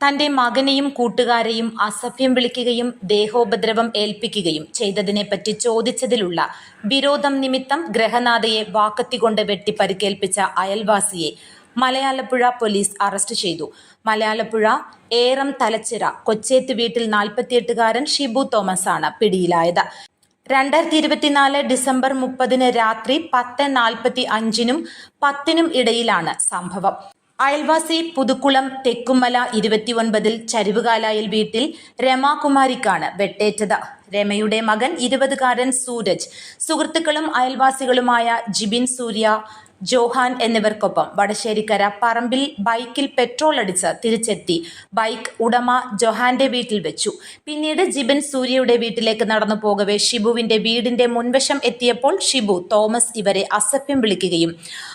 തന്റെ മകനെയും കൂട്ടുകാരെയും അസഭ്യം വിളിക്കുകയും ദേഹോപദ്രവം ഏൽപ്പിക്കുകയും ചെയ്തതിനെപ്പറ്റി ചോദിച്ചതിലുള്ള വിരോധം നിമിത്തം ഗ്രഹനാഥയെ വാക്കത്തികൊണ്ട് വെട്ടി പരിക്കേൽപ്പിച്ച അയൽവാസിയെ മലയാലപ്പുഴ പോലീസ് അറസ്റ്റ് ചെയ്തു. മലയാലപ്പുഴ ഏറം തലച്ചിറ കൊച്ചേത്ത് വീട്ടിൽ നാൽപ്പത്തിയെട്ടുകാരൻ ഷിബു തോമസ് ആണ് പിടിയിലായത്. രണ്ടായിരത്തി ഇരുപത്തിനാല് ഡിസംബർ മുപ്പതിന് രാത്രി പത്ത് നാൽപ്പത്തി അഞ്ചിനും പത്തിനും ഇടയിലാണ് സംഭവം. അയൽവാസി പുതുക്കുളം തെക്കുമല ഇരുപത്തിയൊൻപതിൽ ചരിവുകാലായിൽ വീട്ടിൽ രമാകുമാരിക്കാണ് വെട്ടേറ്റത്. രമയുടെ മകൻ ഇരുപതുകാരൻ സൂരജ്. സുഹൃത്തുക്കളും അയൽവാസികളുമായ ജിബിൻ സൂര്യ ജോഹാൻ എന്നിവർക്കൊപ്പം വടശ്ശേരിക്കര പറമ്പിൽ ബൈക്കിൽ പെട്രോൾ അടിച്ച് തിരിച്ചെത്തി. ബൈക്ക് ഉടമ ജോഹാന്റെ വീട്ടിൽ വെച്ചു. പിന്നീട് ജിബൻ സൂര്യയുടെ വീട്ടിലേക്ക് നടന്നു പോകവെ ഷിബുവിന്റെ വീടിന്റെ മുൻവശം എത്തിയപ്പോൾ ഷിബു തോമസ് ഇവരെ അസഭ്യം വിളിക്കുകയും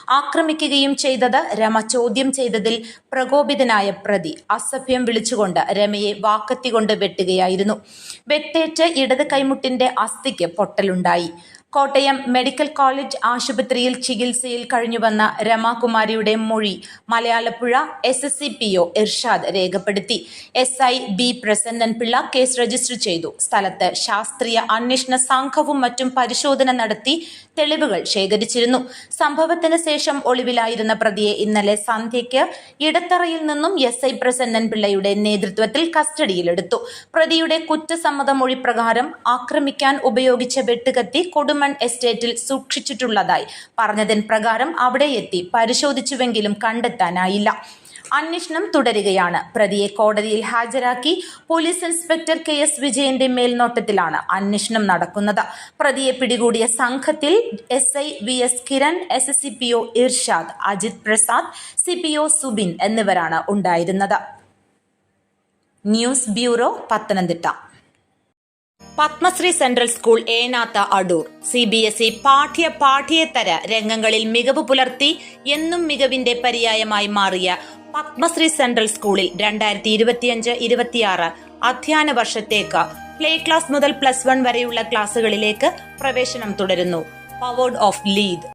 ആക്രമിക്കുകയും ചെയ്തത് രമ ചോദ്യം ചെയ്തതിൽ പ്രകോപിതനായ പ്രതി അസഭ്യം വിളിച്ചുകൊണ്ട് രമയെ വാക്കത്തികൊണ്ട് വെട്ടുകയായിരുന്നു. വെട്ടേറ്റ് ഇടത് കൈമുട്ടിന്റെ അസ്ഥിക്ക് പൊട്ടലുണ്ടായി. കോട്ടയം മെഡിക്കൽ കോളേജ് ആശുപത്രിയിൽ ചികിത്സയിൽ കഴിഞ്ഞുവന്ന രമാകുമാരിയുടെ മൊഴി Malayalappuzha S S C P O Irshad രേഖപ്പെടുത്തി. S I B Prasannan Pillai case register ചെയ്തു. സ്ഥലത്ത് ശാസ്ത്രീയ അന്വേഷണ സംഘവും മറ്റും പരിശോധന നടത്തി തെളിവുകൾ ശേഖരിച്ചിരുന്നു. സംഭവത്തിന് ശേഷം ഒളിവിലായിരുന്ന പ്രതിയെ ഇന്നലെ സന്ധ്യയ്ക്ക് ഇടത്തറയിൽ നിന്നും എസ് ഐ പ്രസന്നൻ പിള്ളയുടെ നേതൃത്വത്തിൽ കസ്റ്റഡിയിലെടുത്തു. പ്രതിയുടെ കുറ്റസമ്മത മൊഴി പ്രകാരം ആക്രമിക്കാൻ ഉപയോഗിച്ച വെട്ടുകത്തി എസ്റ്റേറ്റിൽ സൂക്ഷിച്ചിട്ടുള്ളതായി പറഞ്ഞതിന് പ്രകാരം അവിടെ എത്തി പരിശോധിച്ചുവെങ്കിലും കണ്ടെത്താനായില്ല. അന്വേഷണം തുടരുകയാണ്. പ്രതിയെ കോടതിയിൽ ഹാജരാക്കി പോലീസ് ഇൻസ്പെക്ടർ കെ എസ് വിജയന്റെ മേൽനോട്ടത്തിലാണ് അന്വേഷണം നടക്കുന്നത്. പ്രതിയെ പിടികൂടിയ സംഘത്തിൽ S I V S Kiran S S C P O Irshad Ajith Prasad C P O Subin എന്നിവരാണ് ഉണ്ടായിരുന്നത്. News bureau Pathanamthitta. Padmashree central school Enathu Adoor. C B S E പാഠ്യ പാഠ്യേതര രംഗങ്ങളിൽ മികവ് പുലർത്തി എന്നും മികവിന്റെ പര്യായമായി മാറിയ പത്മശ്രീ സെൻട്രൽ സ്കൂളിൽ രണ്ടായിരത്തി ഇരുപത്തിയഞ്ച് ഇരുപത്തിയാറ് അധ്യയന വർഷത്തേക്ക് പ്ലേ ക്ലാസ് മുതൽ പ്ലസ് വൺ വരെയുള്ള ക്ലാസുകളിലേക്ക് പ്രവേശനം തുടരുന്നു. Powered of lead